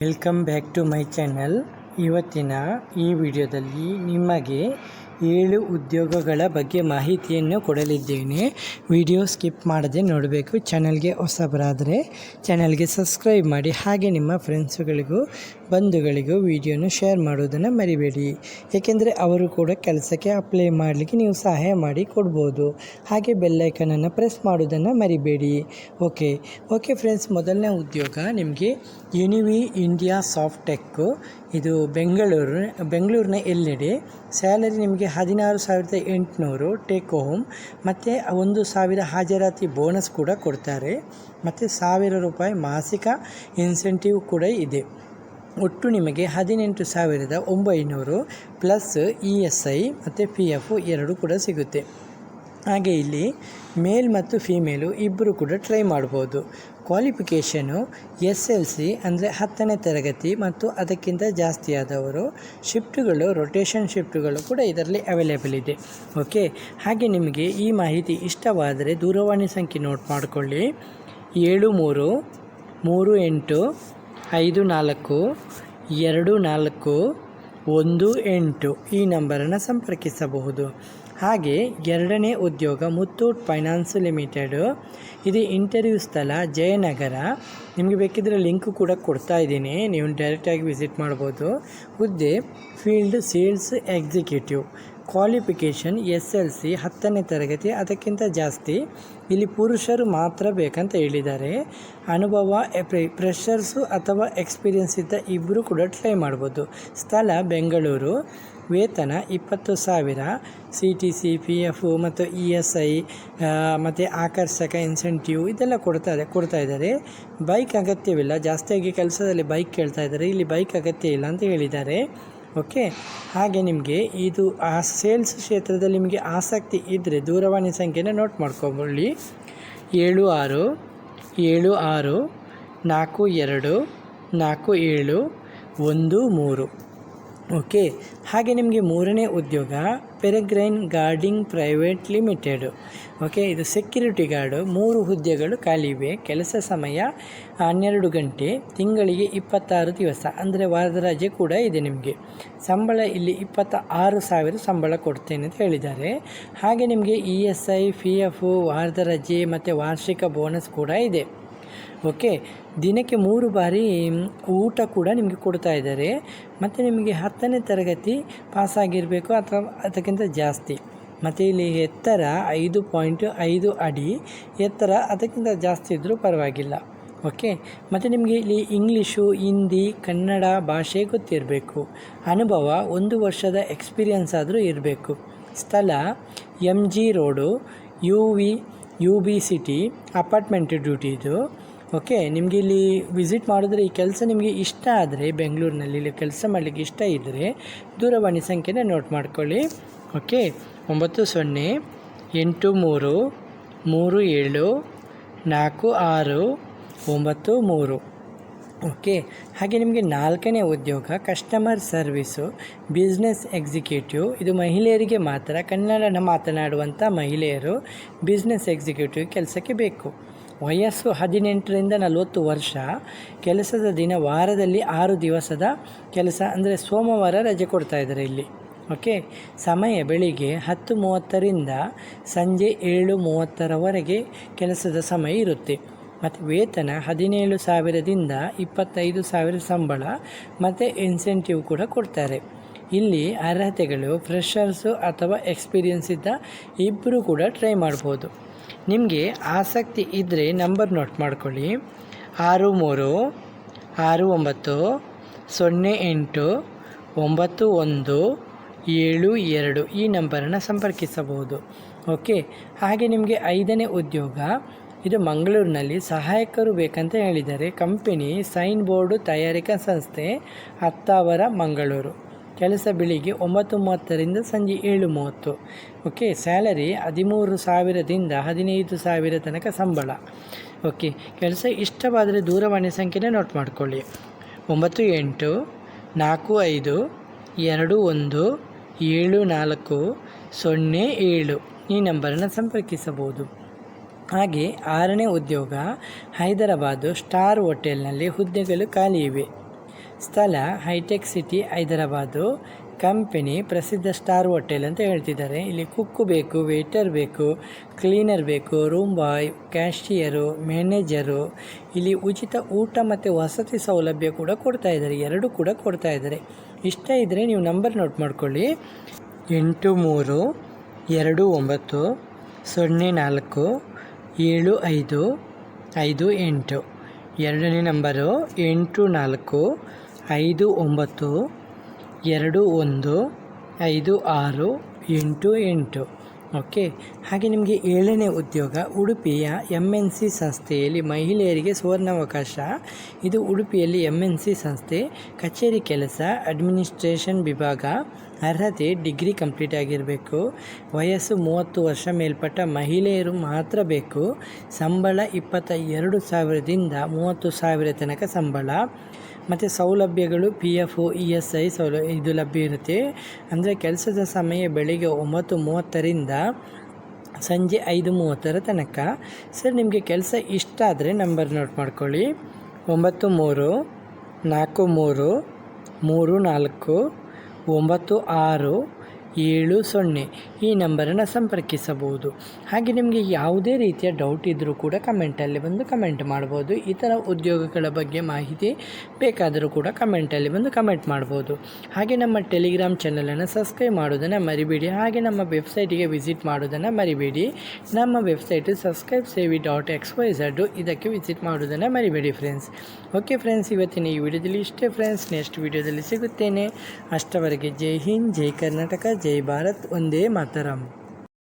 Welcome back to my channel ಇವತ್ತಿನ ಈ ವಿಡಿಯೋದಲ್ಲಿ ನಿಮಗೆ ಏಳು ಉದ್ಯೋಗಗಳ ಬಗ್ಗೆ ಮಾಹಿತಿಯನ್ನು ಕೊಡಲಿದ್ದೇನೆ. ವಿಡಿಯೋ ಸ್ಕಿಪ್ ಮಾಡದೆ ನೋಡಬೇಕು. ಚಾನಲ್ಗೆ ಹೊಸಬರಾದರೆ ಚಾನಲ್ಗೆ ಸಬ್ಸ್ಕ್ರೈಬ್ ಮಾಡಿ. ಹಾಗೆ ನಿಮ್ಮ ಫ್ರೆಂಡ್ಸುಗಳಿಗೂ ಬಂಧುಗಳಿಗೂ ವಿಡಿಯೋನ ಶೇರ್ ಮಾಡೋದನ್ನು ಮರಿಬೇಡಿ. ಏಕೆಂದರೆ ಅವರು ಕೂಡ ಕೆಲಸಕ್ಕೆ ಅಪ್ಲೈ ಮಾಡಲಿಕ್ಕೆ ನೀವು ಸಹಾಯ ಮಾಡಿ ಕೊಡ್ಬೋದು. ಹಾಗೆ ಬೆಲ್ಲೈಕನನ್ನು ಪ್ರೆಸ್ ಮಾಡೋದನ್ನು ಮರಿಬೇಡಿ. ಓಕೆ ಓಕೆ ಫ್ರೆಂಡ್ಸ್, ಮೊದಲನೇ ಉದ್ಯೋಗ ನಿಮಗೆ ಯುನಿವಿ ಇಂಡಿಯಾ ಸಾಫ್ಟ್ ಟೆಕ್ಕು ಇದು ಬೆಂಗಳೂರು, ಬೆಂಗಳೂರಿನ ಎಲ್ಲೆಡೆ ಸ್ಯಾಲರಿ ನಿಮಗೆ ಹದಿನಾರು ಸಾವಿರದ ಎಂಟುನೂರು ಟೇಕ್ ಹೋಮ್ ಮತ್ತು ಒಂದು ಸಾವಿರ ಹಾಜರಾತಿ ಬೋನಸ್ ಕೂಡ ಕೊಡ್ತಾರೆ. ಮತ್ತು ಸಾವಿರ ರೂಪಾಯಿ ಮಾಸಿಕ ಇನ್ಸೆಂಟಿವ್ ಕೂಡ ಇದೆ. ಒಟ್ಟು ನಿಮಗೆ ಹದಿನೆಂಟು ಸಾವಿರದ ಒಂಬೈನೂರು ಪ್ಲಸ್ ಇ ಎಸ್ ಐ ಮತ್ತು ಪಿ ಎಫ್ ಎರಡು ಕೂಡ ಸಿಗುತ್ತೆ. ಹಾಗೆ ಇಲ್ಲಿ ಮೇಲ್ ಮತ್ತು ಫೀಮೇಲು ಇಬ್ಬರು ಕೂಡ ಟ್ರೈ ಮಾಡ್ಬೋದು. ಕ್ವಾಲಿಫಿಕೇಷನು ಎಸ್ ಎಲ್ ಸಿ ಅಂದರೆ ಹತ್ತನೇ ತರಗತಿ ಮತ್ತು ಅದಕ್ಕಿಂತ ಜಾಸ್ತಿಯಾದವರು ಶಿಫ್ಟ್ಗಳು ಶಿಫ್ಟುಗಳು ರೊಟೇಷನ್ ಶಿಫ್ಟುಗಳು ಕೂಡ ಇದರಲ್ಲಿ ಅವೈಲೇಬಲ್ ಇದೆ. ಓಕೆ ಹಾಗೆ ನಿಮಗೆ ಈ ಮಾಹಿತಿ ಇಷ್ಟವಾದರೆ ದೂರವಾಣಿ ಸಂಖ್ಯೆ ನೋಟ್ ಮಾಡಿಕೊಳ್ಳಿ. ಏಳು ಮೂರು ಮೂರು ಎಂಟು, ಐದು ನಾಲ್ಕು, ಎರಡು ನಾಲ್ಕು, ಒಂದು ಎಂಟು ಈ ನಂಬರನ್ನು ಸಂಪರ್ಕಿಸಬಹುದು. ಹಾಗೆ ಎರಡನೇ ಉದ್ಯೋಗ ಮುತ್ತೂಟ್ ಫೈನಾನ್ಸ್ ಲಿಮಿಟೆಡು. ಇದು ಇಂಟರ್ವ್ಯೂ ಸ್ಥಳ, ಜಯನಗರ. ನಿಮಗೆ ಬೇಕಿದ್ರೆ ಲಿಂಕ್ ಕೂಡ ಕೊಡ್ತಾ ಇದ್ದೀನಿ. ನೀವು ಡೈರೆಕ್ಟಾಗಿ ವಿಸಿಟ್ ಮಾಡ್ಬೋದು. ಹುದ್ದೆ field sales executive qualification S L C ಹತ್ತನೇ ತರಗತಿ, ಅದಕ್ಕಿಂತ ಜಾಸ್ತಿ. ಇಲ್ಲಿ ಪುರುಷರು ಮಾತ್ರ ಬೇಕಂತ ಹೇಳಿದ್ದಾರೆ. ಅನುಭವ ಪ್ರೆಷರ್ಸು ಅಥವಾ ಎಕ್ಸ್ಪೀರಿಯನ್ಸ್ ಇದ್ದ ಇಬ್ಬರು ಕೂಡ ಟ್ರೈ ಮಾಡ್ಬೋದು. ಸ್ಥಳ, ಬೆಂಗಳೂರು. ವೇತನ ಇಪ್ಪತ್ತು ಸಾವಿರ C T C P F ಮತ್ತು ಇ ಎಸ್ ಐ ಮತ್ತು ಆಕರ್ಷಕ ಇನ್ಸೆಂಟಿವ್ ಇದೆಲ್ಲ ಕೊಡ್ತಾರೆ ಕೊಡ್ತಾ ಇದ್ದಾರೆ. ಬೈಕ್ ಅಗತ್ಯವಿಲ್ಲ, ಜಾಸ್ತಿಯಾಗಿ ಕೆಲಸದಲ್ಲಿ ಬೈಕ್ ಕೇಳ್ತಾ ಇದ್ದಾರೆ. ಇಲ್ಲಿ ಬೈಕ್ ಅಗತ್ಯ ಇಲ್ಲ ಅಂತ ಹೇಳಿದ್ದಾರೆ. ಓಕೆ ಹಾಗೆ ನಿಮಗೆ ಇದು ಆ ಸೇಲ್ಸ್ ಕ್ಷೇತ್ರದಲ್ಲಿ ನಿಮಗೆ ಆಸಕ್ತಿ ಇದ್ದರೆ ದೂರವಾಣಿ ಸಂಖ್ಯೆನ ನೋಟ್ ಮಾಡ್ಕೊಳ್ಳಿ. ಏಳು ಆರು ಏಳು ಆರು, ನಾಲ್ಕು ಎರಡು, ನಾಲ್ಕು ಏಳು, ಒಂದು ಮೂರು. ಓಕೆ, ಹಾಗೆ ನಿಮಗೆ ಮೂರನೇ ಉದ್ಯೋಗ peregrine guarding private limited okay, ಇದು ಸೆಕ್ಯೂರಿಟಿ ಗಾರ್ಡು ಮೂರು ಹುದ್ದೆಗಳು ಖಾಲಿ ಇವೆ, ಕೆಲಸ ಸಮಯ ಹನ್ನೆರಡು ಗಂಟೆ, ತಿಂಗಳಿಗೆ ಇಪ್ಪತ್ತಾರು ದಿವಸ, ಅಂದರೆ ವಾರದ ರಜೆ ಕೂಡ ಇದೆ ನಿಮಗೆ. ಸಂಬಳ ಇಲ್ಲಿ ಇಪ್ಪತ್ತ ಆರು ಸಾವಿರ ಸಂಬಳ ಕೊಡ್ತೇನೆ ಅಂತ ಹೇಳಿದ್ದಾರೆ. ಹಾಗೆ ನಿಮಗೆ E S I P F ವಾರದ ರಜೆ ಮತ್ತು ವಾರ್ಷಿಕ ಬೋನಸ್ ಕೂಡ ಇದೆ. ಓಕೆ ದಿನಕ್ಕೆ ಮೂರು ಬಾರಿ ಊಟ ಕೂಡ ನಿಮಗೆ ಕೊಡ್ತಾ ಇದ್ದಾರೆ. ಮತ್ತು ನಿಮಗೆ ಹತ್ತನೇ ತರಗತಿ ಪಾಸಾಗಿರಬೇಕು ಅಥವಾ ಅದಕ್ಕಿಂತ ಜಾಸ್ತಿ. ಮತ್ತು ಇಲ್ಲಿ ಎತ್ತರ ಐದು ಪಾಯಿಂಟ್ ಐದು ಅಡಿ, ಎತ್ತರ ಅದಕ್ಕಿಂತ ಜಾಸ್ತಿ ಇದ್ದರೂ ಪರವಾಗಿಲ್ಲ. ಓಕೆ ಮತ್ತು ನಿಮಗೆ ಇಲ್ಲಿ ಇಂಗ್ಲೀಷು ಹಿಂದಿ, ಕನ್ನಡ ಭಾಷೆ ಗೊತ್ತಿರಬೇಕು. ಅನುಭವ, ಒಂದು ವರ್ಷದ ಎಕ್ಸ್ಪೀರಿಯನ್ಸ್ ಆದರೂ ಇರಬೇಕು. ಸ್ಥಳ M G road U V U B city apartment duty ಇದು. ಓಕೆ, ನಿಮಗೆ ಇಲ್ಲಿ ವಿಸಿಟ್ ಮಾಡಿದ್ರೆ ಈ ಕೆಲಸ ನಿಮಗೆ ಇಷ್ಟ ಆದರೆ, ಬೆಂಗಳೂರಿನಲ್ಲಿ ಇಲ್ಲಿ ಕೆಲಸ ಮಾಡಲಿಕ್ಕೆ ಇಷ್ಟ ಇದ್ದರೆ ದೂರವಾಣಿ ಸಂಖ್ಯೆನ ನೋಟ್ ಮಾಡ್ಕೊಳ್ಳಿ. ಓಕೆ, ಒಂಬತ್ತು ಸೊನ್ನೆ, ಎಂಟು ಮೂರು ಮೂರು ಏಳು, ನಾಲ್ಕು ಆರು, ಒಂಬತ್ತು ಮೂರು. ಓಕೆ, ಹಾಗೆ ನಿಮಗೆ ನಾಲ್ಕನೇ ಉದ್ಯೋಗ ಕಸ್ಟಮರ್ ಸರ್ವಿಸು ಬಿಸ್ನೆಸ್ ಎಕ್ಸಿಕ್ಯೂಟಿವ್ ಇದು ಮಹಿಳೆಯರಿಗೆ ಮಾತ್ರ, ಕನ್ನಡನ ಮಾತನಾಡುವಂಥ ಮಹಿಳೆಯರು ಬಿಸ್ನೆಸ್ ಎಕ್ಸಿಕ್ಯೂಟಿವ್ ಕೆಲಸಕ್ಕೆ ಬೇಕು. ವಯಸ್ಸು ಹದಿನೆಂಟರಿಂದ ನಲವತ್ತು ವರ್ಷ, ಕೆಲಸದ ದಿನ ವಾರದಲ್ಲಿ ಆರು ದಿವಸದ ಕೆಲಸ, ಅಂದರೆ ಸೋಮವಾರ ರಜೆ ಕೊಡ್ತಾ ಇದ್ದಾರೆ ಇಲ್ಲಿ. ಓಕೆ ಸಮಯ ಬೆಳಿಗ್ಗೆ ಹತ್ತು ಮೂವತ್ತರಿಂದ ಸಂಜೆ ಏಳು ಮೂವತ್ತರವರೆಗೆ ಕೆಲಸದ ಸಮಯ ಇರುತ್ತೆ. ಮತ್ತು ವೇತನ ಹದಿನೇಳು ಸಾವಿರದಿಂದ ಇಪ್ಪತ್ತೈದು ಸಾವಿರ ಸಂಬಳ, ಮತ್ತು ಇನ್ಸೆಂಟಿವ್ ಕೂಡ ಕೊಡ್ತಾರೆ. ಇಲ್ಲಿ ಅರ್ಹತೆಗಳು ಫ್ರೆಷರ್ಸು ಅಥವಾ ಎಕ್ಸ್ಪೀರಿಯನ್ಸ್ ಇದ್ದ ಇಬ್ಬರು ಕೂಡ ಟ್ರೈ ಮಾಡ್ಬೋದು. ನಿಮಗೆ ಆಸಕ್ತಿ ಇದ್ದರೆ ನಂಬರ್ ನೋಟ್ ಮಾಡ್ಕೊಳ್ಳಿ. ಆರು ಮೂರು, ಆರು ಒಂಬತ್ತು, ಸೊನ್ನೆ ಎಂಟು, ಒಂಬತ್ತು ಒಂದು, ಏಳು ಎರಡು ಈ ನಂಬರನ್ನು ಸಂಪರ್ಕಿಸಬಹುದು. ಓಕೆ? ಹಾಗೆ ನಿಮಗೆ ಐದನೇ ಉದ್ಯೋಗ. ಇದು ಮಂಗಳೂರಿನಲ್ಲಿ ಸಹಾಯಕರು ಬೇಕಂತ ಹೇಳಿದ್ದಾರೆ. ಕಂಪನಿ ಸೈನ್ ಬೋರ್ಡು ತಯಾರಿಕಾ ಸಂಸ್ಥೆ ಹತ್ತಾವರ ಮಂಗಳೂರು. ಕೆಲಸ ಬೆಳಿಗ್ಗೆ ಒಂಬತ್ತು ಮೂವತ್ತರಿಂದ ಸಂಜೆ ಏಳು ಮೂವತ್ತು ಓಕೆ ಸ್ಯಾಲರಿ ಹದಿಮೂರು ಸಾವಿರದಿಂದ ಹದಿನೈದು ಸಾವಿರ ತನಕ ಸಂಬಳ. ಓಕೆ ಕೆಲಸ ಇಷ್ಟವಾದರೆ ದೂರವಾಣಿ ಸಂಖ್ಯೆನೇ ನೋಟ್ ಮಾಡಿಕೊಳ್ಳಿ. ಒಂಬತ್ತು ಎಂಟು ನಾಲ್ಕು ಐದು ಎರಡು ಒಂದು ಏಳು ನಾಲ್ಕು ಸೊನ್ನೆ ಏಳು ಈ ನಂಬರನ್ನು ಸಂಪರ್ಕಿಸಬಹುದು. ಹಾಗೆ ಆರನೇ ಉದ್ಯೋಗ ಹೈದರಾಬಾದು ಸ್ಟಾರ್ ಹೋಟೆಲ್ನಲ್ಲಿ ಹುದ್ದೆಗಳು ಖಾಲಿ ಇವೆ. ಸ್ಥಳ ಹೈಟೆಕ್ ಸಿಟಿ ಹೈದರಾಬಾದು. ಕಂಪೆನಿ ಪ್ರಸಿದ್ಧ ಸ್ಟಾರ್ ಹೋಟೆಲ್ ಅಂತ ಹೇಳ್ತಿದ್ದಾರೆ. ಇಲ್ಲಿ ಕುಕ್ಕು ಬೇಕು, ವೇಟರ್ ಬೇಕು, ಕ್ಲೀನರ್ ಬೇಕು, ರೂಮ್ ಬಾಯ್, ಕ್ಯಾಶಿಯರು, ಮ್ಯಾನೇಜರು. ಇಲ್ಲಿ ಉಚಿತ ಊಟ ಮತ್ತು ವಸತಿ ಸೌಲಭ್ಯ ಕೂಡ ಕೊಡ್ತಾ ಇದ್ದಾರೆ. ಎರಡೂ ಕೂಡ ಕೊಡ್ತಾ ಇದ್ದಾರೆ. ಇಷ್ಟ ಇದ್ದರೆ ನೀವು ನಂಬರ್ ನೋಟ್ ಮಾಡ್ಕೊಳ್ಳಿ. ಎಂಟು ಮೂರು, ಎರಡು ಒಂಬತ್ತು, ಸೊನ್ನೆ ನಾಲ್ಕು, ಏಳು ಐದು ಐದು ಎಂಟು. ಎರಡನೇ ನಂಬರು ಎಂಟು ನಾಲ್ಕು ಐದು ಒಂಬತ್ತು, ಎರಡು ಒಂದು, ಐದು ಆರು, ಎಂಟು ಎಂಟು. ಓಕೆ? ಹಾಗೆ ನಿಮಗೆ ಏಳನೇ ಉದ್ಯೋಗ ಉಡುಪಿಯ ಎಂ ಎನ್ ಸಿ ಸಂಸ್ಥೆಯಲ್ಲಿ ಮಹಿಳೆಯರಿಗೆ ಸುವರ್ಣಾವಕಾಶ. ಇದು ಉಡುಪಿಯಲ್ಲಿ ಎಂ ಎನ್ ಸಿ ಸಂಸ್ಥೆ, ಕಚೇರಿ ಕೆಲಸ, ಅಡ್ಮಿನಿಸ್ಟ್ರೇಷನ್ ವಿಭಾಗ, ಅರ್ಹತೆ ಡಿಗ್ರಿ ಕಂಪ್ಲೀಟ್ ಆಗಿರಬೇಕು. ವಯಸ್ಸು ಮೂವತ್ತು ವರ್ಷ ಮೇಲ್ಪಟ್ಟ ಮಹಿಳೆಯರು ಮಾತ್ರ ಬೇಕು. ಸಂಬಳ ಇಪ್ಪತ್ತ ಎರಡು ಸಾವಿರದಿಂದ ಮೂವತ್ತು ಸಾವಿರ ತನಕ ಸಂಬಳ. ಮತ್ತು ಸೌಲಭ್ಯಗಳು P F E S I ಸೌಲ, ಇದು ಲಭ್ಯ ಇರುತ್ತೆ. ಅಂದರೆ ಕೆಲಸದ ಸಮಯ ಬೆಳಿಗ್ಗೆ ಒಂಬತ್ತು ಮೂವತ್ತರಿಂದ ಸಂಜೆ ಐದು ಮೂವತ್ತರ ತನಕ. ಸರ್, ನಿಮಗೆ ಕೆಲಸ ಇಷ್ಟ ಆದರೆ ನಂಬರ್ ನೋಟ್ ಮಾಡ್ಕೊಳ್ಳಿ. ಒಂಬತ್ತು ಮೂರು, ನಾಲ್ಕು ಮೂರು ಮೂರು ನಾಲ್ಕು, ಒಂಬತ್ತು ಆರು ಏಳು ಸೊನ್ನೆ ಈ ನಂಬರನ್ನು ಸಂಪರ್ಕಿಸಬಹುದು. ಹಾಗೆ ನಿಮಗೆ ಯಾವುದೇ ರೀತಿಯ ಡೌಟ್ ಇದ್ದರೂ ಕೂಡ ಕಮೆಂಟಲ್ಲಿ ಬಂದು ಕಮೆಂಟ್ ಮಾಡ್ಬೋದು. ಈ ಥರ ಉದ್ಯೋಗಗಳ ಬಗ್ಗೆ ಮಾಹಿತಿ ಬೇಕಾದರೂ ಕೂಡ ಕಮೆಂಟಲ್ಲಿ ಬಂದು ಕಮೆಂಟ್ ಮಾಡ್ಬೋದು. ಹಾಗೆ ನಮ್ಮ ಟೆಲಿಗ್ರಾಮ್ ಚಾನಲನ್ನು ಸಬ್ಸ್ಕ್ರೈಬ್ ಮಾಡೋದನ್ನು ಮರಿಬೇಡಿ. ಹಾಗೆ ನಮ್ಮ ವೆಬ್ಸೈಟಿಗೆ ವಿಸಿಟ್ ಮಾಡೋದನ್ನು ಮರಿಬೇಡಿ. ನಮ್ಮ website subscribe savvy dot X Y Z ಇದಕ್ಕೆ ವಿಸಿಟ್ ಮಾಡೋದನ್ನು ಮರಿಬೇಡಿ ಫ್ರೆಂಡ್ಸ್ ಓಕೆ ಫ್ರೆಂಡ್ಸ್ ಇವತ್ತಿನ ಈ ವಿಡಿಯೋದಲ್ಲಿ ಇಷ್ಟೇ ಫ್ರೆಂಡ್ಸ್ ನೆಕ್ಸ್ಟ್ ವಿಡಿಯೋದಲ್ಲಿ ಸಿಗುತ್ತೇನೆ. ಅಷ್ಟವರೆಗೆ ಜೈ ಹಿಂದ್, ಜೈ ಕರ್ನಾಟಕ ಜೈ ಭಾರತ್ ಒಂದೇ ಮಾತರಂ